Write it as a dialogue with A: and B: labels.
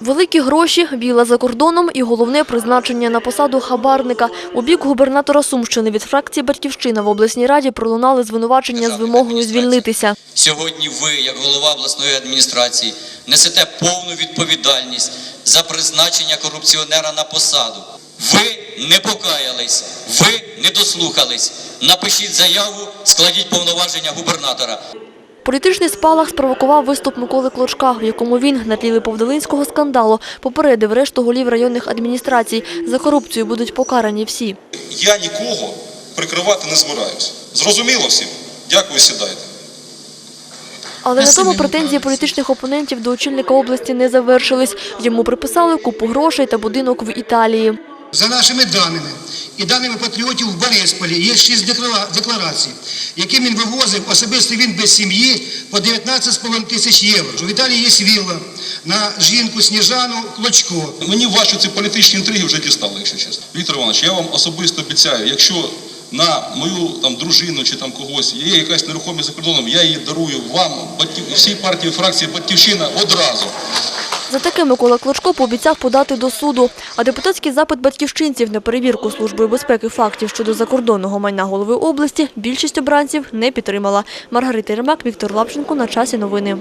A: Великі гроші, віла за кордоном і головне призначення на посаду хабарника. У бік губернатора Сумщини від фракції «Батьківщина» в обласній раді пролунали звинувачення з вимогою звільнитися.
B: Сьогодні ви, як голова обласної адміністрації, несете повну відповідальність за призначення корупціонера на посаду. Ви не покаялись, ви не дослухались. Напишіть заяву, складіть повноваження губернатора.
A: Політичний спалах спровокував виступ Миколи Клочка, в якому він на тлі повдолинського скандалу попередив решту голів районних адміністрацій. За корупцію будуть покарані всі.
C: Я нікого прикривати не збираюсь. Зрозуміло всім? Дякую, сідайте.
A: Але на тому претензії політичних опонентів до очільника області не завершились. Йому приписали купу грошей та будинок в Італії.
D: За нашими даними і даними патріотів в Борисполі є шість декларацій, які він вивозив особисто він без сім'ї по 19,5 тисяч євро. В Італії є вілла на жінку Сніжану Клочко.
C: Мені ваші ці політичні інтриги вже дістали, якщо чесно. Віктор Іванович, я вам особисто обіцяю, якщо на мою там дружину чи там когось є якась нерухомість за кордоном, я її дарую вам, батьків, всій партії фракції Батьківщина одразу.
A: За таке Микола Клочко пообіцяв подати до суду. А депутатський запит батьківщинців на перевірку Службою безпеки фактів щодо закордонного майна голови області більшість обранців не підтримала. Маргарита Ремак, Віктор Лапченко. На часі новини.